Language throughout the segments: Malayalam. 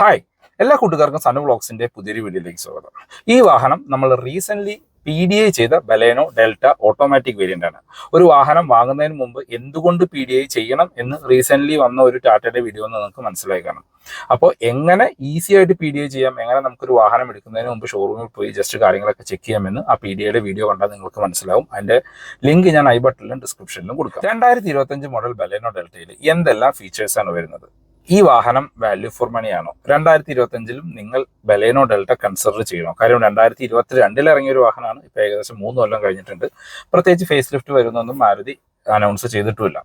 ഹായ് എല്ലാ കൂട്ടുകാർക്കും സണ്ണു വ്ളോഗ്സിന്റെ പുതിയൊരു വീഡിയോയിലേക്ക് സ്വാഗതം. ഈ വാഹനം നമ്മൾ റീസെന്റ് പി ഡി ഐ ചെയ്ത ബലേനോ ഡെൽറ്റ ഓട്ടോമാറ്റിക് വേരിയന്റ് ആണ്. ഒരു വാഹനം വാങ്ങുന്നതിന് മുമ്പ് എന്തുകൊണ്ട് പി ഡി ഐ ചെയ്യണം എന്ന് റീസെന്റ് വന്ന ഒരു ടാറ്റയുടെ വീഡിയോ എന്ന് നിങ്ങൾക്ക് മനസ്സിലായി കാണും. അപ്പോൾ എങ്ങനെ ഈസി ആയിട്ട് പി ഡി ഐ ചെയ്യാം എങ്ങനെ നമുക്കൊരു വാഹനം എടുക്കുന്നതിന് മുമ്പ് ഷോറൂമിൽ പോയി ജസ്റ്റ് കാര്യങ്ങളൊക്കെ ചെക്ക് ചെയ്യാമെന്ന് ആ പി ഡി ഐയുടെ വീഡിയോ കണ്ടാൽ നിങ്ങൾക്ക് മനസ്സിലാവും. അതിന്റെ ലിങ്ക് ഞാൻ ഐ ബട്ടണിലും ഡിസ്ക്രിപ്ഷനിലും കൊടുക്കാം. രണ്ടായിരത്തി ഇരുപത്തഞ്ച് മോഡൽ ബലേനോ ഡെൽറ്റയിൽ എന്തെല്ലാം ഫീച്ചേഴ്സാണ് വരുന്നത്? ഈ വാഹനം വാല്യൂ ഫോർ മണി ആണോ? രണ്ടായിരത്തി ഇരുപത്തഞ്ചിലും നിങ്ങൾ ബലേനോ ഡെൽറ്റ കൺസിഡർ ചെയ്യണോ? കാര്യം രണ്ടായിരത്തി ഇരുപത്തി രണ്ടിൽ ഇറങ്ങിയ ഒരു വാഹനമാണ്. ഇപ്പൊ ഏകദേശം മൂന്ന് കൊല്ലം കഴിഞ്ഞിട്ടുണ്ട്. പ്രത്യേകിച്ച് ഫേസ് ലിഫ്റ്റ് വരുന്നൊന്നും മാരുതി അനൗൺസ് ചെയ്തിട്ടുമില്ല.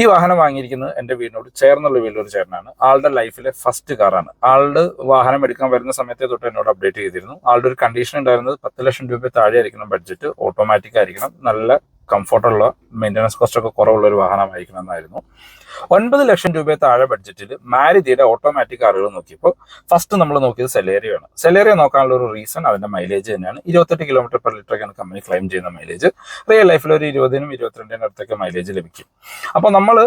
ഈ വാഹനം വാങ്ങിയിരിക്കുന്നത് എന്റെ വീടിനോട് ചേർന്നുള്ള വീട്ടിലൊരു ചേട്ടനാണ്. ആളുടെ ലൈഫിലെ ഫസ്റ്റ് കാറാണ് ആളുടെ വാഹനം എടുക്കാൻ വരുന്ന സമയത്തെ തൊട്ട് എന്നോട് അപ്ഡേറ്റ് ചെയ്തിരുന്നു. ആളുടെ ഒരു കണ്ടീഷൻ ഉണ്ടായിരുന്നത് പത്ത് ലക്ഷം രൂപ താഴെ ആയിരിക്കണം ബഡ്ജറ്റ് ഓട്ടോമാറ്റിക് ആയിരിക്കണം. നല്ല കംഫർട്ടുള്ള മെയിന്റനൻസ് കോസ്റ്റ് ഒക്കെ കുറവുള്ള ഒരു വാഹനമായിരിക്കണം എന്നായിരുന്നു ഒൻപത് ലക്ഷം രൂപയെ താഴെ ബഡ്ജറ്റിൽ മാരുതിയുടെ ഓട്ടോമാറ്റിക് കാറുകൾ നോക്കിയപ്പോൾ ഫസ്റ്റ് നമ്മൾ നോക്കിയത് സെലേറിയാണ് സെലേറിയ നോക്കാനുള്ള ഒരു റീസൺ അതിന്റെ മൈലേജ് തന്നെയാണ്. ഇരുപത്തെട്ട് കിലോമീറ്റർ പെർ ലിറ്ററൊക്കെയാണ് കമ്പനി ക്ലെയിം ചെയ്യുന്ന മൈലേജ് റിയൽ ലൈഫിൽ ഒരു ഇരുപതിനും ഇരുപത്തിരണ്ടിനും അടുത്തൊക്കെ മൈലേജ് ലഭിക്കും. അപ്പോൾ നമ്മൾ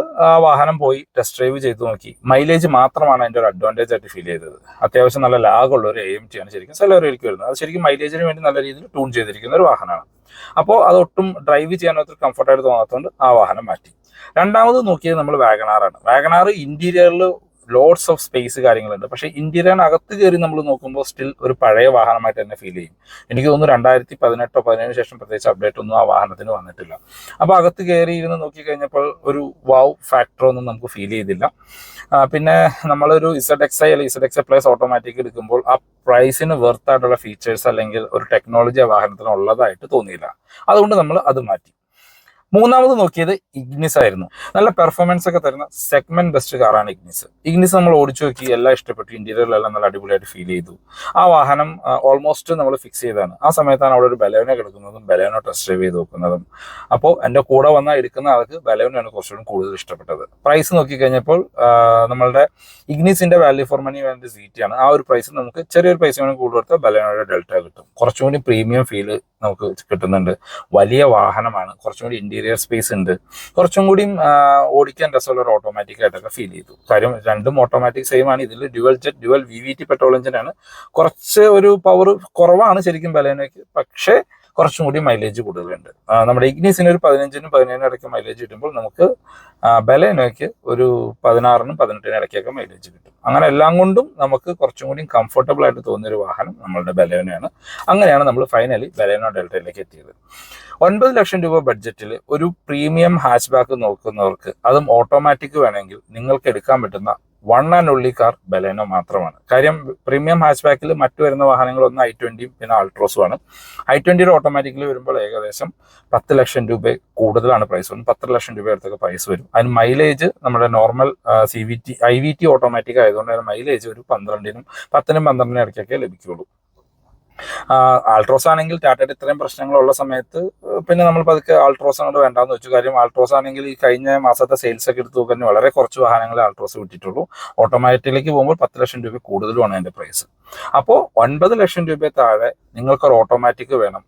വാഹനം പോയി ടെസ്റ്റ് ഡ്രൈവ് ചെയ്ത് നോക്കി. മൈലേജ് മാത്രമാണ് അതിന്റെ ഒരു അഡ്വാന്റേജ് ആയിട്ട് ഫീൽ ചെയ്തത്. അത്യാവശ്യം നല്ല ലാഗുള്ള ഒരു എ എം ടി ആണ് ശരിക്കും സെലേറിയയിലേക്ക് വരുന്നത്. അത് ശരിക്കും മൈലേജിന് വേണ്ടി നല്ല രീതിയിൽ ട്യൂൺ ചെയ്തിരിക്കുന്ന ഒരു വാഹനമാണ്. അപ്പോൾ അതൊട്ടും ഡ്രൈവ് ചെയ്യാൻ ഒത്തിരി കംഫർട്ടായിട്ട് തോന്നാത്തതുകൊണ്ട് ആ വാഹനം മാറ്റി. രണ്ടാമത് നോക്കിയത് നമ്മൾ വാഗണാറാണ്. വാഗണാർ ഇന്റീരിയറിൽ ലോഡ്സ് ഓഫ് സ്പേസ് കാര്യങ്ങളുണ്ട്. പക്ഷേ ഇന്ത്യയിലാണ് അകത്ത് കയറി നമ്മൾ നോക്കുമ്പോൾ സ്റ്റിൽ ഒരു പഴയ വാഹനമായിട്ട് തന്നെ ഫീൽ ചെയ്യും. എനിക്ക് തോന്നുന്നു രണ്ടായിരത്തി പതിനെട്ടോ പതിനേഴിന് ശേഷം പ്രത്യേകിച്ച് അപ്ഡേറ്റ് ഒന്നും ആ വാഹനത്തിന് വന്നിട്ടില്ല. അപ്പോൾ അകത്ത് കയറി ഇരുന്ന് നോക്കി കഴിഞ്ഞപ്പോൾ ഒരു വാവ് ഫാക്ടർ ഒന്നും നമുക്ക് ഫീൽ ചെയ്തില്ല. പിന്നെ നമ്മളൊരു ഇസഡ് എക്സ് ഐ അല്ലെങ്കിൽ Z X I plus automatic എടുക്കുമ്പോൾ ആ പ്രൈസിന് വെർത്ത് ആയിട്ടുള്ള ഫീച്ചേഴ്സ് അല്ലെങ്കിൽ ഒരു ടെക്നോളജി ആ വാഹനത്തിന് ഉള്ളതായിട്ട് തോന്നിയില്ല. അതുകൊണ്ട് നമ്മൾ അത് മാറ്റി. മൂന്നാമത് നോക്കിയത് ഇഗ്നിസ് ആയിരുന്നു. നല്ല പെർഫോമൻസ് ഒക്കെ തരുന്ന സെഗ്മെന്റ് ബെസ്റ്റ് കാറാണ് ഇഗ്നിസ് ഇഗ്നിസ് നമ്മൾ ഓടിച്ചു നോക്കി എല്ലാം ഇഷ്ടപ്പെട്ടു ഇന്റീരിയറിലെല്ലാം നല്ല അടിപൊളിയായിട്ട് ഫീൽ ചെയ്തു. ആ വാഹനം ഓൾമോസ്റ്റ് നമ്മൾ ഫിക്സ് ചെയ്തതാണ്. ആ സമയത്താണ് അവിടെ ഒരു ബലവന കിടക്കുന്നതും ബലവനോ ടെസ്റ്റ് ഡ്രൈവ് ചെയ്ത് നോക്കുന്നതും. അപ്പോൾ എന്റെ കൂടെ വന്ന എടുക്കുന്ന ആൾക്ക് ബലവനാണ് കുറച്ചുകൂടി കൂടുതൽ ഇഷ്ടപ്പെട്ടത്. പ്രൈസ് നോക്കി കഴിഞ്ഞപ്പോൾ നമ്മളുടെ ഇഗ്നിസിന്റെ വാല്യൂ ഫോർ മണി വേണ്ട സീറ്റ് ആണ് ആ ഒരു പ്രൈസ് നമുക്ക് ചെറിയൊരു പൈസ കൂടുതൽ കൊടുത്താൽ ഡെൽറ്റ കിട്ടും. കുറച്ചുകൂടി പ്രീമിയം ഫീൽ നമുക്ക് കിട്ടുന്നുണ്ട്. വലിയ വാഹനമാണ്. കുറച്ചും കൂടി ഇന്റീരിയർ സ്പേസ് ഉണ്ട്. കുറച്ചും കൂടി ഓടിക്കാൻ രസമുള്ള ഒരു ഓട്ടോമാറ്റിക് ആയിട്ടൊക്കെ ഫീൽ ചെയ്തു. കാര്യം രണ്ടും ഓട്ടോമാറ്റിക് സെയിം ആണ്. ഇതിൽ dual jet dual V V T petrol എഞ്ചിനാണ് കുറച്ച് ഒരു പവർ കുറവാണ് ശരിക്കും ബലേനയ്ക്ക് പക്ഷേ കുറച്ചും കൂടി മൈലേജ് കൂടുതലുണ്ട്. നമ്മുടെ ഇഗ്നീസിന് ഒരു പതിനഞ്ചിനും പതിനേഴിനും ഇടയ്ക്ക് മൈലേജ് കിട്ടുമ്പോൾ നമുക്ക് ബലേനോയ്ക്ക് ഒരു പതിനാറിനും പതിനെട്ടിനും ഇടയ്ക്കൊക്കെ മൈലേജ് കിട്ടും. അങ്ങനെ എല്ലാം കൊണ്ടും നമുക്ക് കുറച്ചും കൂടി കംഫർട്ടബിൾ ആയിട്ട് തോന്നിയ ഒരു വാഹനം നമ്മളുടെ ബലേനയാണ്. അങ്ങനെയാണ് നമ്മൾ ഫൈനലി ബലേനോ ഡെൽറ്റയിലേക്ക് എത്തിയത്. ഒൻപത് ലക്ഷം രൂപ ബഡ്ജറ്റിൽ ഒരു പ്രീമിയം ഹാച്ച് ബാക്ക് നോക്കുന്നവർക്ക് അതും ഓട്ടോമാറ്റിക് വേണമെങ്കിൽ നിങ്ങൾക്ക് എടുക്കാൻ പറ്റുന്ന one and only car Baleno മാത്രമാണ്. കാര്യം പ്രീമിയം ഹാച്ച് ബാക്കിൽ മറ്റു വരുന്ന വാഹനങ്ങളൊന്ന് ഐ ട്വന്റിയും പിന്നെ അൾട്രോസും ആണ് ഐ ട്വന്റിയുടെ ഓട്ടോമാറ്റിക്കലി വരുമ്പോൾ ഏകദേശം പത്ത് ലക്ഷം രൂപ കൂടുതലാണ് പ്രൈസ് വരും പത്തര ലക്ഷം രൂപ അടുത്തൊക്കെ പ്രൈസ് വരും. അതിന് മൈലേജ് നമ്മുടെ normal C V T I V T automatic ആയതുകൊണ്ട് അതിന് മൈലേജ് ഒരു പന്ത്രണ്ടിനും പത്തിനും പന്ത്രണ്ടിനും ഇടയ്ക്കൊക്കെ ലഭിക്കുള്ളൂ. ആൾട്രോസ് ആണെങ്കിൽ ടാറ്റയുടെ ഇത്രയും പ്രശ്നങ്ങളുള്ള സമയത്ത് പിന്നെ നമ്മൾ പതുക്കെ ആൾട്രോസ് അങ്ങോട്ട് വേണ്ടാന്ന് വെച്ചു. കാര്യം ആൾട്രോസ് ആണെങ്കിൽ ഈ കഴിഞ്ഞ മാസത്തെ സെയിൽസ് ഒക്കെ എടുത്ത് നോക്കാൻ വളരെ കുറച്ച് വാഹനങ്ങൾ ആൾട്രോസ് വിട്ടിട്ടുള്ളൂ. ഓട്ടോമാറ്റിക്കിലേക്ക് പോകുമ്പോൾ പത്ത് ലക്ഷം രൂപ കൂടുതലുമാണ് അതിന്റെ പ്രൈസ് അപ്പോൾ ഒൻപത് ലക്ഷം രൂപ താഴെ നിങ്ങൾക്ക് ഒരു ഓട്ടോമാറ്റിക് വേണം.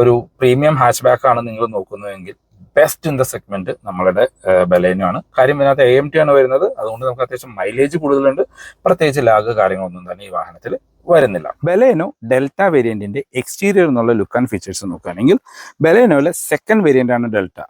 ഒരു പ്രീമിയം ഹാച്ച് ബാക്ക് ആണ് നിങ്ങൾ നോക്കുന്നതെങ്കിൽ ബെസ്റ്റ് ഇൻ ദ സെഗ്മെന്റ് നമ്മളുടെ ബലേനുമാണ് കാര്യം ഇതിനകത്ത് എ എം ടി ആണ് വരുന്നത്. അതുകൊണ്ട് നമുക്ക് അത്യാവശ്യം മൈലേജ് കൂടുതലുണ്ട്. പ്രത്യേകിച്ച് ലാഗ് കാര്യങ്ങളൊന്നും തന്നെ ഈ വാഹനത്തിൽ വരുന്നില്ല. ബലേനോ ഡെൽറ്റ വേരിയന്റിന്റെ എക്സ്റ്റീരിയർ എന്നുള്ള ലുക്ക് ആൻഡ് ഫീച്ചേഴ്സ് നോക്കുകയാണെങ്കിൽ ബലേനോയിലെ സെക്കൻഡ് വേരിയന്റ് ആണ് ഡെൽറ്റ.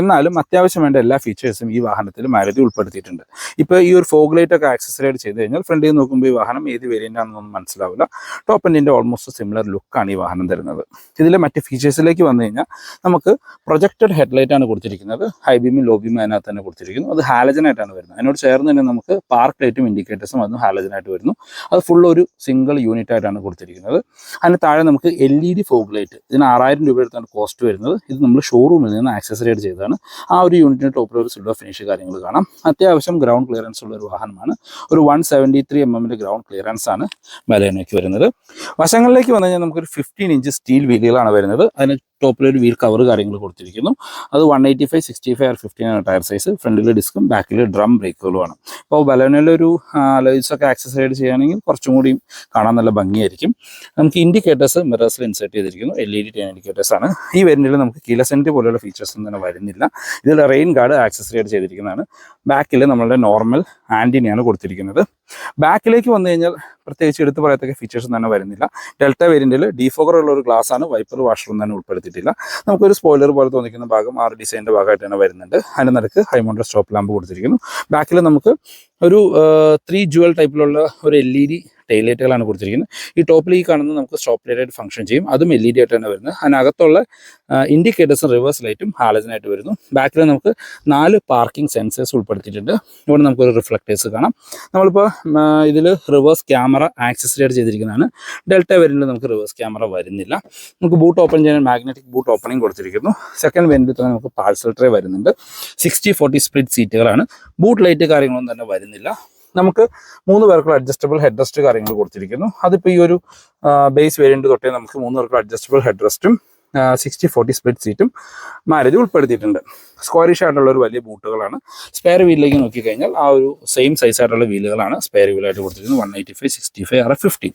എന്നാലും അത്യാവശ്യം വേണ്ട എല്ലാ ഫീച്ചേഴ്സും ഈ വാഹനത്തിൽ മാരുതി ഉൾപ്പെടുത്തിയിട്ടുണ്ട്. ഇപ്പോൾ ഈ ഒരു ഫോഗ് ലൈറ്റ് ഒക്കെ ആക്സസറൈഡ് ചെയ്ത് കഴിഞ്ഞാൽ ഫ്രണ്ടിൽ നിന്ന് നോക്കുമ്പോൾ ഈ വാഹനം ഏത് വേരിയന്റ് ആണെന്നൊന്നും മനസ്സിലാവില്ല. ടോപ്പ് എൻഡിന്റെ ഓൾമോസ്റ്റ് സിമിലർ ലുക്കാണ് ഈ വാഹനം തരുന്നത്. ഇതിലെ മറ്റ് ഫീച്ചേഴ്സിലേക്ക് വന്നു കഴിഞ്ഞാൽ നമുക്ക് പ്രൊജക്റ്റഡ് ഹെഡ്ലൈറ്റ് ആണ് കൊടുത്തിരിക്കുന്നത്. ഹൈ ബീമും ലോ ബീമും അതിനകത്ത് തന്നെ കൊടുത്തിരിക്കുന്നു. അത് ഹാലജൻ ആയിട്ടാണ് വരുന്നത്. അതിനോട് ചേർന്ന് തന്നെ നമുക്ക് പാർക്ക് ലൈറ്റും ഇൻഡിക്കേറ്റേഴ്സും അതും ഹാലജൻ ആയിട്ട് വരുന്നു. അത് ഫുൾ ഒരു സിംഗിൾ യൂണിറ്റ് ആയിട്ടാണ് കൊടുത്തിരിക്കുന്നത്. അതിന് താഴെ നമുക്ക് L E D fog light ഇതിന് ആറായിരം രൂപ എടുത്താണ് കോസ്റ്റ് വരുന്നത്. ഇത് നമ്മൾ ഷോറൂമിൽ നിന്ന് ആക്സസറൈഡ് ചെയ്തതാണ്. ആ ഒരു യൂണിറ്റിന് ടോപ്പിൽ ഒരു സിൽവർ ഫിനിഷ് കാര്യങ്ങൾ കാണാം. അത്യാവശ്യം ഗ്രൗണ്ട് ക്ലിയറൻസ് ഉള്ള ഒരു വാഹനമാണ്. ഒരു വൺ സെവന്റി ത്രീ എം എമ്മിന്റെ ഗ്രൗണ്ട് ക്ലിയറൻസ് ആണ് ബലേനയ്ക്ക് വരുന്നത്. വശങ്ങളിലേക്ക് വന്നു കഴിഞ്ഞാൽ നമുക്കൊരു ഫിഫ്റ്റീൻ ഇഞ്ച് സ്റ്റീൽ വീലുകളാണ് വരുന്നത്. അതിന് ടോപ്പിൽ ഒരു വീൽ കവർ കാര്യങ്ങൾ കൊടുത്തിരിക്കുന്നു. അത് one eighty five sixty five R fifteen ആണ് ടയർ സൈസ്. ഫ്രണ്ടിൽ ഡിസ്കും ബാക്കിൽ ഡ്രം ബ്രേക്കുകളുമാണ്. അപ്പോൾ ലൈറ്റ്സ് ഒക്കെ ആക്സസൈഡ് ചെയ്യുകയാണെങ്കിൽ കുറച്ചും കൂടി കാണാൻ നല്ല ഭംഗിയായിരിക്കും. നമുക്ക് ഇൻഡിക്കേറ്റേഴ്സ് മിറേഴ്സിൽ ഇൻസേർട്ട് ചെയ്തിരിക്കുന്നു. L E D ten indicators ആണ്. ഈ വരുന്നതിൽ നമുക്ക് കിലസെന്റ് പോലെയുള്ള ഫീച്ചേഴ്സ് ഒന്നും തന്നെ വരുന്നില്ല. ഇതിൽ റെയിൻ ഗാർഡ് ആക്സസൈഡ് ചെയ്തിരിക്കുന്നതാണ്. ബാക്കിൽ നമ്മളുടെ നോർമൽ ആന്റിനെയാണ് കൊടുത്തിരിക്കുന്നത്. ബാക്കിലേക്ക് വന്നു കഴിഞ്ഞാൽ പ്രത്യേകിച്ച് എടുത്തു പറയത്തക്ക ഫീച്ചേഴ്സ് തന്നെ വരുന്നില്ല. ഡെൽറ്റ വേരിയന്റിൽ ഡിഫോഗർ ഉള്ള ഒരു ഗ്ലാസ് ആണ്. വൈപ്പർ വാഷറും തന്നെ ഉൾപ്പെടുത്തിയിട്ടില്ല. നമുക്കൊരു സ്പോയിലർ പോലെ തോന്നിക്കുന്ന ഭാഗം ആ ഒരു ഡിസൈനിന്റെ ഭാഗമായിട്ട് തന്നെ വരുന്നുണ്ട്. അതിന്റെ നിരക്ക് ഹൈമോണ്ടർ സ്റ്റോപ്പ് ലാമ്പ് കൊടുത്തിരിക്കുന്നു. ബാക്കിൽ നമുക്ക് ഒരു ത്രീ ജുവൽ ടൈപ്പിലുള്ള ഒരു എൽ ഇ ഡി ടൈലൈറ്റുകളാണ് കൊടുത്തിരിക്കുന്നത്. ഈ ടോപ്പിൽ ഈ കാണുന്നത് നമുക്ക് സ്റ്റോപ്പ് ലൈറ്റ് ഫംഗ്ഷൻ ചെയ്യും. അതും എൽ ഇ ഡി ആയിട്ട് തന്നെ വരുന്നത്. അതിനകത്തുള്ള ഇൻഡിക്കേറ്റേഴ്സും റിവേഴ്സ് ലൈറ്റും ഹാലജനായിട്ട് വരുന്നു. ബാക്കിൽ നമുക്ക് നാല് പാർക്കിംഗ് സെൻസേഴ്സ് ഉൾപ്പെടുത്തിയിട്ടുണ്ട്. ഇവിടെ നമുക്കൊരു റിഫ്ലക്റ്റേഴ്സ് കാണാം. നമ്മളിപ്പോൾ ഇതിൽ റിവേഴ്സ് ക്യാമറ ആക്സസറിയായിട്ട് ചെയ്തിരിക്കുന്നതാണ്. ഡെൽറ്റ വേരിയന്റിൽ നമുക്ക് റിവേഴ്സ് ക്യാമറ വരുന്നില്ല. നമുക്ക് ബൂട്ട് ഓപ്പൺ ചെയ്യാൻ മാഗ്നറ്റിക് ബൂട്ട് ഓപ്പണിംഗ് കൊടുത്തിരിക്കുന്നു. സെക്കൻഡ് വേരിയന്റിൽ തന്നെ നമുക്ക് പാഴ്സൽ ട്രേ വരുന്നുണ്ട്. സിക്സ്റ്റി ഫോർട്ടി സ്പ്ലിറ്റ് സീറ്റുകളാണ് ബൂട്ട് ലൈറ്റ് കാര്യങ്ങളൊന്നും തന്നെ വരുന്നില്ല. നമുക്ക് മൂന്ന് പേർക്കുള്ള അഡ്ജസ്റ്റബിൾ ഹെഡ് റെസ്റ്റ് കാര്യങ്ങൾ കൊടുത്തിരിക്കുന്നു. അതിപ്പോൾ ഈ ഒരു ബേസ് വേരിയന്റ് തൊട്ടേ നമുക്ക് മൂന്ന് പേർക്കുള്ള അഡ്ജസ്റ്റബിൾ ഹെഡ് റെസ്റ്റും സിക്സ്റ്റി ഫോർട്ടി സ്പ്ലിറ്റ് സീറ്റും മാരേജ് ഉൾപ്പെടുത്തിയിട്ടുണ്ട്. സ്ക്വയറിഷ് ആയിട്ടുള്ള ഒരു വലിയ ബൂട്ടുകളാണ്. സ്പെയർ വീലിലേക്ക് നോക്കിക്കഴിഞ്ഞാൽ ആ ഒരു സെയിം സൈസ് ആയിട്ടുള്ള വീലുകളാണ് സ്പെയർ വീലായിട്ട് കൊടുത്തിരിക്കുന്നത്. One eighty five sixty five R fifty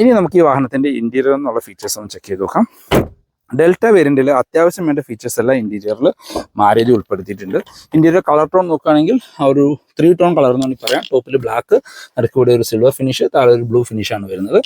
ഇനി നമുക്ക് ഈ വാഹനത്തിന്റെ ഇന്റീരിയർ എന്നുള്ള ഫീച്ചേഴ്സ് ഒന്ന് ചെക്ക് ചെയ്ത് നോക്കാം. ഡെൽറ്റ വേരിയന്റിൽ അത്യാവശ്യം വേണ്ട ഫീച്ചേഴ്സ് എല്ലാം ഇന്റീരിയറിൽ മാരേജ് ഉൾപ്പെടുത്തിയിട്ടുണ്ട്. ഇന്റീരിയർ കളർ ടോൺ നോക്കുകയാണെങ്കിൽ ഒരു ത്രീ ടോൺ കളർ എന്ന് വേണമെങ്കിൽ പറയാം. ടോപ്പിൽ ബ്ലാക്ക് നടുക്കൂടെ ഒരു സിൽവർ ഫിനിഷ് താഴെ ഒരു ബ്ലൂ ഫിനിഷ് ആണ് വരുന്നത്.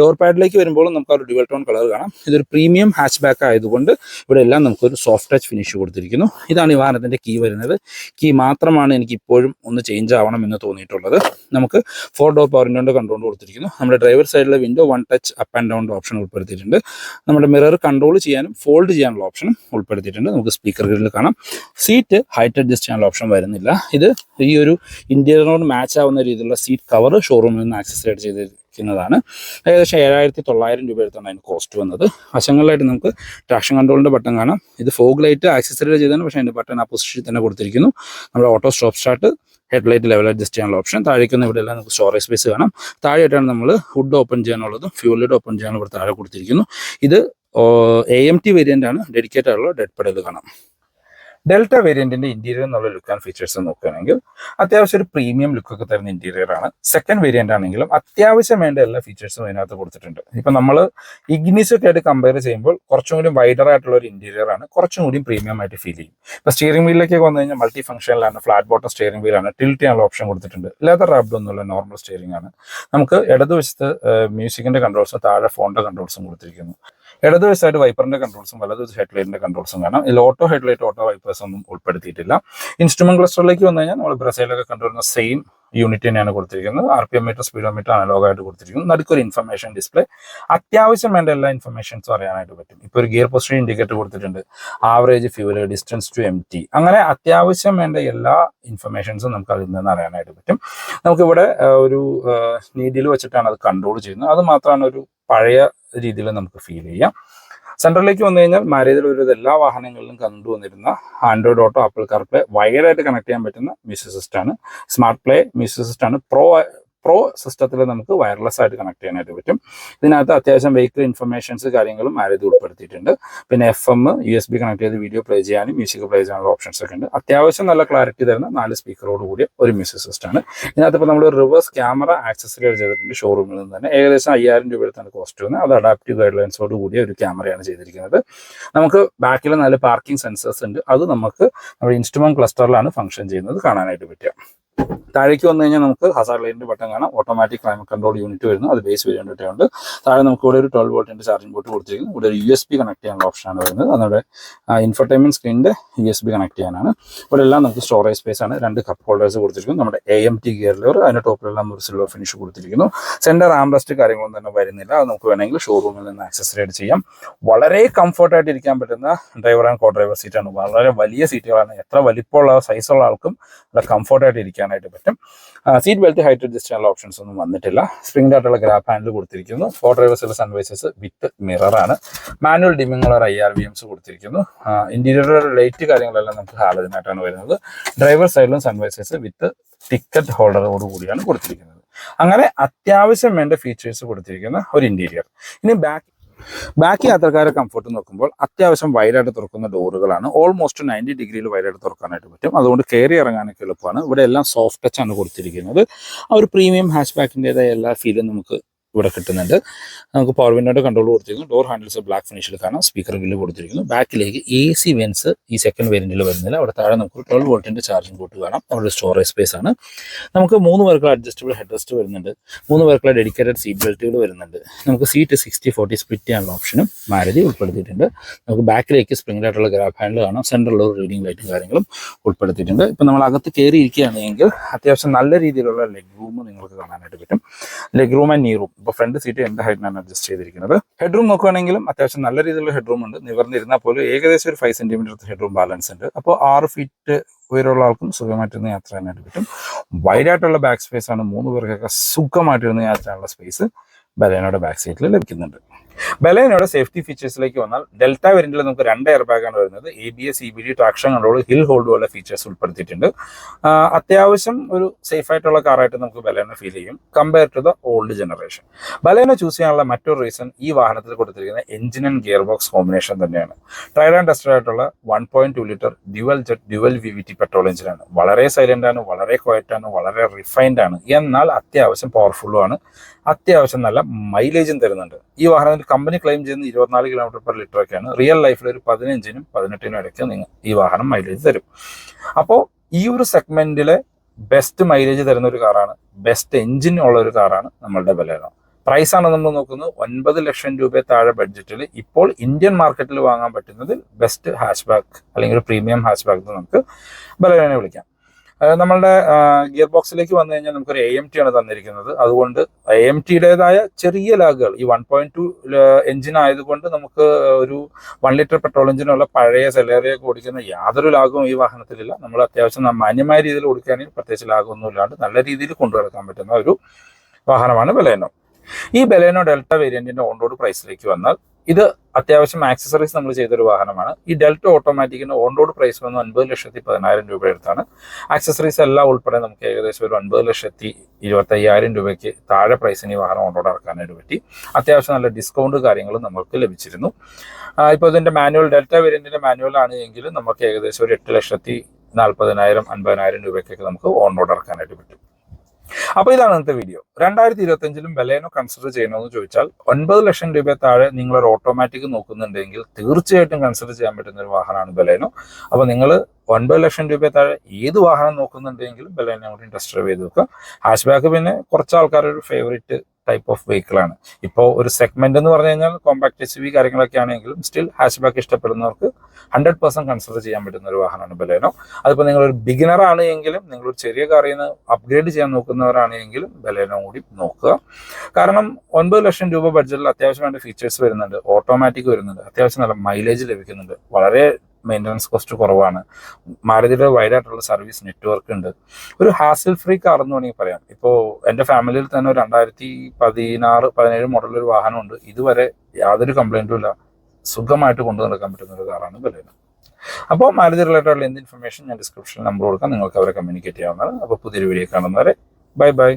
ഡോർ പാഡിലേക്ക് വരുമ്പോൾ നമുക്ക് ഒരു ഡ്യുവൽ ടോൺ കളർ കാണാം. ഇതൊരു പ്രീമിയം ഹാച്ച് ബാക്ക് ആയതുകൊണ്ട് ഇവിടെ എല്ലാം നമുക്കൊരു സോഫ്റ്റ് ടച്ച് ഫിനിഷ് കൊടുത്തിരിക്കുന്നു. ഇതാണ് ഈ വാഹനത്തിന്റെ കീ വരുന്നത്. കീ മാത്രമാണ് എനിക്ക് ഇപ്പോഴും ഒന്ന് ചേഞ്ച് ആവണം എന്ന് തോന്നിയിട്ടുള്ളത്. നമുക്ക് ഫോർ ഡോർ പവർ വിൻഡോന്റെ കൺട്രോൾ കൊടുത്തിരിക്കുന്നു. നമ്മുടെ ഡ്രൈവർ സൈഡിലെ window one touch up and down option ഉൾപ്പെടുത്തിയിട്ടുണ്ട്. നമ്മുടെ മിറർ കൺട്രോൾ ചെയ്യാനും ഫോൾഡ് ചെയ്യാനുള്ള ഓപ്ഷനും ഉൾപ്പെടുത്തിയിട്ടുണ്ട്. നമുക്ക് സ്പീക്കർ ഗ്രിഡിൽ കാണാം. സീറ്റ് ഹൈറ്റ് അഡ്ജസ്റ്റ് ചെയ്യാനുള്ള ഓപ്ഷൻ വരുന്നില്ല. ഇത് ഈ ഒരു ഇന്റീരിയറിനോട് മാച്ച് ആവുന്ന രീതിയിലുള്ള സീറ്റ് കവർ ഷോറൂമിൽ നിന്ന് ആക്സസറി ആയിട്ട് ചെയ്തിരിക്കുന്നതാണ്. ഏകദേശം ഏഴായിരത്തി തൊള്ളായിരം രൂപ അടുത്താണ് അതിന് കോസ്റ്റ് വന്നത്. വശങ്ങളിലായിട്ട് നമുക്ക് ട്രാക്ഷൻ കൺട്രോളിന്റെ ബട്ടൺ കാണാം. ഇത് ഫോഗ് ലൈറ്റ് ആക്സസറി ചെയ്താണ് പക്ഷേ അതിന്റെ ബട്ടൺ ആ പൊസിഷനിൽ തന്നെ കൊടുത്തിരിക്കുന്നു. നമ്മുടെ auto stop start headlight level adjust ചെയ്യാനുള്ള ഓപ്ഷൻ താഴേക്കൊന്ന് ഇവിടെ എല്ലാം നമുക്ക് സ്റ്റോറേജ് സ്പേസ് കാണാം. താഴെയായിട്ടാണ് നമ്മൾ ഹുഡ് ഓപ്പൺ ചെയ്യാനുള്ളതും. ഫ്യൂൽ ലിഡ് ഓപ്പൺ ചെയ്യാനുള്ള ഇവിടെ താഴെ കൊടുത്തിരിക്കുന്നു. ഇത് എ എം ടി വേരിയന്റ് ആണ്. ഡെഡിക്കേറ്റ് ആയിട്ടുള്ള ഡെഡ് പെഡൽ കാണാം. ഡെൽറ്റ വേരിയന്റിന്റെ ഇന്റീരിയർ എന്നുള്ള ലുക്ക് ആൻഡ് ഫീച്ചേഴ്സ് നോക്കുകയാണെങ്കിൽ അത്യാവശ്യം ഒരു പ്രീമിയം ലുക്ക് ഒക്കെ തരുന്ന ഇന്റീരിയർ ആണ്. സെക്കൻഡ് വേരിയന്റ് ആണെങ്കിലും അത്യാവശ്യം വേണ്ട എല്ലാ ഫീച്ചേഴ്സും അതിനകത്ത് കൊടുത്തിട്ടുണ്ട്. ഇപ്പൊ നമ്മൾ ഇഗ്നിസ് ഒക്കെ ആയിട്ട് കമ്പയർ ചെയ്യുമ്പോൾ കുറച്ചും കൂടി വൈഡർ ആയിട്ടുള്ള ഒരു ഇന്റീരിയർ ആണ്. കുറച്ചും കൂടി പ്രീമിയം ആയിട്ട് ഫീൽ ചെയ്യും. ഇപ്പൊ സ്റ്റിയറിംഗ് വീലിലേക്ക് വന്നു കഴിഞ്ഞാൽ മൾട്ടി ഫംഗ്ഷനിലാണ് ഫ്ലാറ്റ് ബോട്ടം സ്റ്റിയറിംഗ് വീലാണ് ടിൽറ്റ് ചെയ്യാനുള്ള ഓപ്ഷൻ കൊടുത്തിട്ടുണ്ട്. ലെതർ റാബ്ഡ് ഒന്നുമില്ല നോർമൽ സ്റ്റിയറിംഗ് ആണ്. നമുക്ക് ഇടതുവശത്ത് മ്യൂസിക്കിന്റെ കൺട്രോൾസും താഴെ ഫോണിന്റെ കൺട്രോൾസും കൊടുത്തിരിക്കുന്നു. ഇടതുവശമായിട്ട് വൈപ്പറിന്റെ കൺട്രോൾസും വലതുവശം ഹെഡ്ലൈറ്റിന്റെ കൺട്രോൾസും കാണാം. ഇതിൽ ഓട്ടോ ഹെഡ്ലൈറ്റ് ഓട്ടോ വൈപ്പേഴ്സ് ഒന്നും ഉൾപ്പെടുത്തിയിട്ടില്ല. ഇൻസ്ട്രുമെന്റ് ക്ലസ്റ്ററിലേക്ക് വന്നു കഴിഞ്ഞാൽ നമ്മൾ ബ്രസൈലൊക്കെ കണ്ടുവരുന്ന സെയിം യൂണിറ്റ് തന്നെയാണ് കൊടുത്തിരിക്കുന്നത്. R P M meter speedometer അനലോഗായിട്ട് കൊടുത്തിരിക്കുന്നു. നടുക്കൊരു ഇൻഫർമേഷൻ ഡിസ്പ്ലേ അത്യാവശ്യം വേണ്ട എല്ലാ ഇൻഫർമേഷൻസും അറിയാനായിട്ട് പറ്റും. ഇപ്പോൾ ഒരു ഗിയർ പൊസിഷൻ ഇൻഡിക്കേറ്റർ കൊടുത്തിട്ടുണ്ട്. Average fuel distance to empty അങ്ങനെ അത്യാവശ്യം വേണ്ട എല്ലാ ഇൻഫർമേഷൻസും നമുക്ക് അതിൽ നിന്ന് അറിയാനായിട്ട് പറ്റും. നമുക്കിവിടെ ഒരു നീഡിൽ വെച്ചിട്ടാണ് അത് കൺട്രോൾ ചെയ്യുന്നത്. അത് മാത്രമാണ് ഒരു പഴയ രീതിയിൽ നമുക്ക് ഫീൽ ചെയ്യാം. സെൻട്രലിലേക്ക് വന്നു കഴിഞ്ഞാൽ മാരേജിൽ ഒരു എല്ലാ വാഹനങ്ങളിലും കണ്ടുവന്നിരുന്ന ആൻഡ്രോയിഡ് ഓട്ടോ ആപ്പിൾ കാർപ്ലേ വയറായിട്ട് കണക്ട് ചെയ്യാൻ പറ്റുന്ന മ്യൂസിക് സിസ്റ്റാണ് സ്മാർട്ട് പ്ലേ മ്യൂസിക് സിസ്റ്റാണ് പ്രോ പ്രോ സിസ്റ്റത്തിൽ നമുക്ക് വയർലെസ് ആയിട്ട് കണക്ട് ചെയ്യാനായിട്ട് പറ്റും. ഇതിനകത്ത് അത്യാവശ്യം വെഹിക്കിൾ ഇൻഫർമേഷൻസ് കാര്യങ്ങളും മാരേജ് ഉൾപ്പെടുത്തിയിട്ടുണ്ട്. പിന്നെ F M U S B connect ചെയ്ത് വീഡിയോ പ്ലേ ചെയ്യാനും മ്യൂസിക് പ്ലേ ചെയ്യാനുള്ള ഓപ്ഷൻസ് ഒക്കെ ഉണ്ട്. അത്യാവശ്യം നല്ല ക്ലാരിറ്റി തരുന്ന നാല് സ്പീക്കറോട് കൂടിയ ഒരു മ്യൂസിക് സിസ്റ്റമാണ് ഇതിനകത്ത് ഇപ്പോൾ നമ്മൾ റിവേഴ്സ് ക്യാമറ ആക്സസറി ചെയ്തിട്ടുണ്ട് ഷോറൂമിൽ നിന്ന് തന്നെ. ഏകദേശം അയ്യായിരം രൂപയുടെ തന്നെ കോസ്റ്റ് വന്നത്. അത് അഡാപ്റ്റീവ് ഗൈഡ് ലൈൻസോട് കൂടിയ ഒരു ക്യാമറയാണ് ചെയ്തിരിക്കുന്നത്. നമുക്ക് ബാക്കിൽ നല്ല പാർക്കിംഗ് സെൻസേഴ്സ് ഉണ്ട്. അത് നമുക്ക് നമ്മുടെ ഇൻസ്ട്രുമെന്റ് ക്ലസ്റ്ററിലാണ് ഫംഗ്ഷൻ ചെയ്യുന്നത് കാണാനായിട്ട് പറ്റുക. താഴേക്ക് വന്നു കഴിഞ്ഞാൽ നമുക്ക് ഹസാർ ലൈനിന്റെ ബട്ടൺ കാണാം. ഓട്ടോമാറ്റിക് ക്ലൈമറ്റ് കൺട്രോൾ യൂണിറ്റ് വരുന്നു. അത് ബേസ് വേരിയന്റ് ഉണ്ട് താഴെ നമുക്ക് ഇവിടെ ഒരു ട്വൽവ് വോൾട്ടിന്റെ ചാർജിംഗ് പോർട്ട് കൊടുത്തിരിക്കുന്നു. ഇവിടെ ഒരു യു എസ് ബി കണക്ട് ചെയ്യാനുള്ള ഓപ്ഷനാണ് വരുന്നത്. നമ്മുടെ ഇൻഫർടൈൻമെന്റ് സ്ക്രീനിന്റെ യു എസ് ബി കണക്ട് ചെയ്യാനാണ്. ഇവിടെ എല്ലാം നമുക്ക് സ്റ്റോറേജ് സ്പേസ് ആണ്. രണ്ട് കപ്പ് ഹോൾഡേഴ്സ് കൊടുത്തിരിക്കുന്നു. നമ്മുടെ A M T gear lever അതിന്റെ ടോപ്പിലെല്ലാം ഒരു സിൽവർ ഫിനിഷ് കൊടുത്തിരിക്കുന്നു. സെന്റർ ആംബ്രസ്റ്റ് കാര്യങ്ങളൊന്നും തന്നെ വരുന്നില്ല. അത് നമുക്ക് വേണമെങ്കിൽ ഷോറൂമിൽ നിന്ന് ആക്സസറി ആയിട്ട് ചെയ്യാം. വളരെ കംഫർട്ടായിട്ട് ഇരിക്കാൻ പറ്റുന്ന ഡ്രൈവർ ആൻഡ് കോ ഡ്രൈവർ സീറ്റാണ് വളരെ വലിയ സീറ്റുകളാണ് എത്ര വലിപ്പമുള്ള സൈസുള്ള ആൾക്കും നല്ല കംഫർട്ടായിട്ട് ഇരിക്കാനായിട്ട് പറ്റും. സീറ്റ് ബെൽറ്റ് ഹൈറ്റ് അഡ്ജസ്റ്റ് ചെയ്യാനുള്ള ഓപ്ഷൻസ് ഒന്നും വന്നിട്ടില്ല. സ്പ്രിംഗ് ആയിട്ടുള്ള ഗ്രാപ്പ് ഹാൻഡിൽ കൊടുത്തിരിക്കുന്നു. ഫോർ ഡ്രൈവേഴ്സ് ഉള്ള സൺവൈസസ് വിത്ത് മിറർ ആണ്. മാനുവൽ ഡിമിങ്ങുള്ള ഐ ആർ വി എംസ് കൊടുത്തിരിക്കുന്നു. ഇന്റീരിയർ ലൈറ്റ് കാര്യങ്ങളെല്ലാം നമുക്ക് ഹാലജനായിട്ടാണ് വരുന്നത്. ഡ്രൈവർ സൈഡിലും സൺവൈസസ് വിത്ത് ടിക്കറ്റ് ഹോൾഡറോട് കൂടിയാണ് കൊടുത്തിരിക്കുന്നത്. അങ്ങനെ അത്യാവശ്യം വേണ്ട ഫീച്ചേഴ്സ് കൊടുത്തിരിക്കുന്ന ഒരു ഇന്റീരിയർ ഇനി ബാക്ക് ബാക്കി യാത്രക്കാരെ കംഫർട്ട് നോക്കുമ്പോൾ അത്യാവശ്യം വൈഡായിട്ട് തുറക്കുന്ന ഡോറുകളാണ് ഓൾമോസ്റ്റ് നയന്റി ഡിഗ്രിയിൽ വൈഡായിട്ട് തുറക്കാനായിട്ട് പറ്റും. അതുകൊണ്ട് കയറി ഇറങ്ങാനൊക്കെ എളുപ്പമാണ്. ഇവിടെ എല്ലാം സോഫ്റ്റ് ടച്ച് ആണ് കൊടുത്തിരിക്കുന്നത്. ആ ഒരു പ്രീമിയം ഹാഷ് ബാക്കിന്റെതായ എല്ലാ ഫീലും നമുക്ക് ഇവിടെ കിട്ടുന്നുണ്ട്. നമുക്ക് പവർ വിൻഡോയുടെ കൺട്രോൾ കൊടുത്തിരിക്കുന്നു. ഡോർ ഹാൻഡിൽസ് ബ്ലാക്ക് ഫിനിഷിൽ കാണാം. സ്പീക്കർ ഗ്രില്ല് കൊടുത്തിരിക്കുന്നു. ബാക്കിലേക്ക് എ സി വെൻസ് ഈ സെക്കൻഡ് വേരിയന്റിൽ വരുന്നില്ല. അവിടെ താഴെ നമുക്ക് ട്വൽവ് വോൾട്ടിന്റെ ചാർജിംഗ് പോർട്ട് കാണാം. അവിടെ സ്റ്റോറേജ് സ്പേസ് ആണ്. നമുക്ക് മൂന്ന് പേർക്കുള്ള അഡ്ജസ്റ്റബിൾ ഹെഡ് റെസ്റ്റ് വരുന്നുണ്ട്. മൂന്ന് പേർക്കുള്ള ഡെഡിക്കേറ്റഡ് സീറ്റ് ബെൽറ്റുകൾ വരുന്നുണ്ട്. നമുക്ക് സീറ്റ് സിക്സ്റ്റി ഫോർട്ടി സ്പ്ലിറ്റ് ചെയ്യാനുള്ള ഓപ്ഷനും മാരുതി ഉൾപ്പെടുത്തിയിട്ടുണ്ട്. നമുക്ക് ബാക്കിലേക്ക് സ്പ്രിംഗ് ആയിട്ടുള്ള ഗ്രാഫ് ഹാൻഡിൽ കാണാം. സെൻട്രലുള്ള റീഡിംഗ് ലൈറ്റും കാര്യങ്ങളും ഉൾപ്പെടുത്തിയിട്ടുണ്ട്. ഇപ്പം നമ്മൾ അകത്ത് കയറിയിരിക്കുകയാണെങ്കിൽ അത്യാവശ്യം നല്ല രീതിയിലുള്ള ലെഗ് റൂം നിങ്ങൾക്ക് കാണാനായിട്ട് പറ്റും. Leg room and knee room ഇപ്പോൾ ഫ്രണ്ട് സീറ്റ് എന്റെ ഹൈറ്റിനാണ് അഡ്ജസ്റ്റ് ചെയ്തിരിക്കുന്നത്. ഹെഡ്റൂം നോക്കുകയാണെങ്കിലും അത്യാവശ്യം നല്ല രീതിയിലുള്ള ഹെഡ്റൂം ഉണ്ട്. നിവർന്നിരുന്നാൽ പോലും ഏകദേശം ഒരു ഫൈവ് സെന്റിമീറ്റർ ഹെഡ്റൂം ബാലൻസ് ഉണ്ട്. അപ്പോൾ ആറ് ഫീറ്റ് ഉയരമുള്ള ആൾക്കും സുഖമായിട്ടിരുന്ന് യാത്ര ചെയ്യാനായിട്ട് പറ്റും. വൈഡ് ആയിട്ടുള്ള ബാക്ക് സ്പേസ് ആണ് മൂന്ന് പേർക്കൊക്കെ സുഖമായിട്ടിരുന്ന് യാത്ര ചെയ്യാനുള്ള സ്പേസ് ബലേനോടെ ബാക്ക് സീറ്റിൽ ലഭിക്കുന്നുണ്ട്. ബലേനോയുടെ സേഫ്റ്റി ഫീച്ചേഴ്സിലേക്ക് വന്നാൽ ഡെൽറ്റ വേരിയന്റിൽ നമുക്ക് രണ്ട് എയർ ബാഗാണ് വരുന്നത്. A B S E B D traction control hill hold പോലെ ഫീച്ചേഴ്സ് ഉൾപ്പെടുത്തിയിട്ടുണ്ട്. അത്യാവശ്യം ഒരു സേഫ് ആയിട്ടുള്ള കാറായിട്ട് നമുക്ക് ബലേന ഫീൽ ചെയ്യും compare to the old generation Baleno choose ചെയ്യാനുള്ള മറ്റൊരു റീസൺ ഈ വാഹനത്തിൽ കൊടുത്തിരിക്കുന്ന engine and gear box combination തന്നെയാണ്. ട്രയൽ ആൻഡ് ടെസ്റ്റഡ് ആയിട്ടുള്ള one point two litre dual jet dual V V T petrol എഞ്ചിനാണ് വളരെ സൈലന്റ് ആണ് വളരെ ക്വയറ്റ് ആണ് വളരെ റിഫൈൻഡ് ആണ്. എന്നാൽ അത്യാവശ്യം പവർഫുള്ളും ആണ്. അത്യാവശ്യം നല്ല മൈലേജും തരുന്നുണ്ട്. ഈ വാഹനത്തിൽ കമ്പനി ക്ലെയിം ചെയ്യുന്ന ഇരുപത്തിനാല് കിലോമീറ്റർ പെർ ലിറ്റർ ഒക്കെയാണ്. റിയൽ ലൈഫിൽ ഒരു പതിനഞ്ചിനും പതിനെട്ടിനും ഇടയ്ക്ക് നിങ്ങൾ ഈ വാഹനം മൈലേജ് തരും. അപ്പോൾ ഈ ഒരു സെഗ്മെന്റിലെ ബെസ്റ്റ് മൈലേജ് തരുന്ന ഒരു കാറാണ് ബെസ്റ്റ് എഞ്ചിൻ ഉള്ള ഒരു കാറാണ് നമ്മളുടെ പ്രൈസ് ആണ് നമ്മൾ നോക്കുന്നത് ഒൻപത് ലക്ഷം രൂപ താഴെ ബഡ്ജറ്റിൽ ഇപ്പോൾ ഇന്ത്യൻ മാർക്കറ്റിൽ വാങ്ങാൻ പറ്റുന്നതിൽ ബെസ്റ്റ് ഹാഷ് ബാക്ക് അല്ലെങ്കിൽ പ്രീമിയം ഹാഷ് ബാക്ക് നമുക്ക് ബലേനെ വിളിക്കാം. നമ്മളുടെ ഗിയർ ബോക്സിലേക്ക് വന്നു കഴിഞ്ഞാൽ നമുക്കൊരു എ എം ടി ആണ് തന്നിരിക്കുന്നത്. അതുകൊണ്ട് എ എം ടിയുടേതായ ചെറിയ ലാഗുകൾ ഈ വൺ പോയിന്റ് ടു എഞ്ചിൻ ആയതുകൊണ്ട് നമുക്ക് ഒരു വൺ ലിറ്റർ പെട്രോൾ എഞ്ചിനുള്ള പഴയ സെലേറിയൊക്കെ ഓടിക്കുന്ന യാതൊരു ലാഗവും ഈ വാഹനത്തിലില്ല. നമ്മൾ അത്യാവശ്യം മാന്യമായ രീതിയിൽ ഓടിക്കാനും പ്രത്യേകിച്ച് ലാഗമൊന്നും ഇല്ലാണ്ട് നല്ല രീതിയിൽ കൊണ്ടുനടക്കാൻ പറ്റുന്ന ഒരു വാഹനമാണ് ബലേനോ. ഈ ബലേനോ ഡെൽറ്റ വേരിയന്റിന്റെ ഓൺ റോഡ് പ്രൈസിലേക്ക് വന്നാൽ ഇത് അത്യാവശ്യം ആക്സസറീസ് നമ്മൾ ചെയ്തൊരു വാഹനമാണ്. ഈ ഡെൽറ്റ ഓട്ടോമാറ്റിക്കിന്റെ ഓൺ റോഡ് പ്രൈസ് വന്ന് ഒൻപത് ലക്ഷത്തി പതിനായിരം രൂപ ആക്സസറീസ് എല്ലാം ഉൾപ്പെടെ നമുക്ക് ഏകദേശം ഒരു ഒൻപത് ലക്ഷത്തി ഇരുപത്തി അയ്യായിരം രൂപയ്ക്ക് താഴെ പ്രൈസിന് ഈ വാഹനം ഓൺ റോഡ് ഇറക്കാനായിട്ട് പറ്റി. അത്യാവശ്യം നല്ല ഡിസ്കൗണ്ട് കാര്യങ്ങളും നമുക്ക് ലഭിച്ചിരുന്നു. ഇപ്പോൾ ഇതിന്റെ മാനുവൽ ഡെൽറ്റ വേരിയന്റിന്റെ മാനുവൽ ആണ് എങ്കിൽ നമുക്ക് ഏകദേശം ഒരു എട്ട് ലക്ഷത്തി നാൽപ്പതിനായിരം അൻപതിനായിരം രൂപയ്ക്കൊക്കെ നമുക്ക് ഓൺ റോഡ് ഇറക്കാനായിട്ട് പറ്റും. അപ്പോൾ ഇതാണ് ഇന്നത്തെ വീഡിയോ രണ്ടായിരത്തി ഇരുപത്തി അഞ്ചിലും ബലേനോ കൺസിഡർ ചെയ്യണമെന്ന് ചോദിച്ചാൽ ഒൻപത് ലക്ഷം രൂപ താഴെ നിങ്ങൾ ഒരു ഓട്ടോമാറ്റിക് നോക്കുന്നുണ്ടെങ്കിൽ തീർച്ചയായിട്ടും കൺസിഡർ ചെയ്യാൻ പറ്റുന്ന ഒരു വാഹനമാണ് ബലേനോ. അപ്പോൾ നിങ്ങൾ ഒൻപത് ലക്ഷം രൂപ താഴെ ഏത് വാഹനം നോക്കുന്നുണ്ടെങ്കിലും ബലേനോ കൂടി ടെസ്റ്റ് ചെയ്ത് നോക്കുക ഹാഷ് ബാക്ക് പിന്നെ കുറച്ച് ആൾക്കാരുടെ ഒരു ഫേവറേറ്റ് ടൈപ്പ് ഓഫ് വെഹിക്കിൾ ആണ്. ഇപ്പോൾ ഒരു സെഗ്മെന്റ് എന്ന് പറഞ്ഞു കഴിഞ്ഞാൽ കോമ്പാക്ട് എസ് വി കാര്യങ്ങളൊക്കെ ആണെങ്കിലും സ്റ്റിൽ ഹാഷ് ബാക്ക് ഇഷ്ടപ്പെടുന്നവർക്ക് ഹൺഡ്രഡ് പെർസെന്റ് കൺസിഡർ ചെയ്യാൻ പറ്റുന്ന ഒരു വാഹനമാണ് ബലേനോ. അതിപ്പോൾ ഒരു ബിഗിനർ ആണ് എങ്കിലും ഒരു ചെറിയ കാറിൽ നിന്ന് അപ്ഗ്രേഡ് ചെയ്യാൻ നോക്കുന്നവരാണെങ്കിലും ബലേനോ കൂടി നോക്കുക. കാരണം ഒൻപത് ലക്ഷം രൂപ ബഡ്ജറ്റിൽ അത്യാവശ്യം വേണ്ട ഫീച്ചേഴ്സ് വരുന്നുണ്ട്. ഓട്ടോമാറ്റിക് വരുന്നുണ്ട്. അത്യാവശ്യം നല്ല മൈലേജ് ലഭിക്കുന്നുണ്ട്. വളരെ മെയിന്റനൻസ് കോസ്റ്റ് കുറവാണ്. മാരുതിയുടെ വൈഡ് ആയിട്ടുള്ള സർവീസ് നെറ്റ്വർക്ക് ഉണ്ട്. ഒരു ഹാസിൽ ഫ്രീ കാർ എന്ന് വേണമെങ്കിൽ പറയാം. ഇപ്പോൾ എന്റെ ഫാമിലിയിൽ തന്നെ ഒരു രണ്ടായിരത്തി പതിനാറ് പതിനേഴ് മോഡൽ ഒരു വാഹനമുണ്ട്. ഇതുവരെ യാതൊരു കംപ്ലൈന്റും ഇല്ല. സുഖമായിട്ട് കൊണ്ടു നടക്കാൻ പറ്റുന്ന ഒരു കാറാണ് ബലേന. അപ്പോൾ മാരുതി റിലേറ്റഡ് ഉള്ള എന്ത് ഇൻഫർമേഷൻ ഞാൻ ഡിസ്ക്രിപ്ഷൻ നമ്പർ കൊടുക്കാം. നിങ്ങൾക്ക് അവരെ കമ്മ്യൂണിക്കേറ്റ് ചെയ്യാവുന്നതാണ്. അപ്പോൾ പുതിയൊരു വീഡിയോ കാണുന്നവരെ ബൈ ബൈ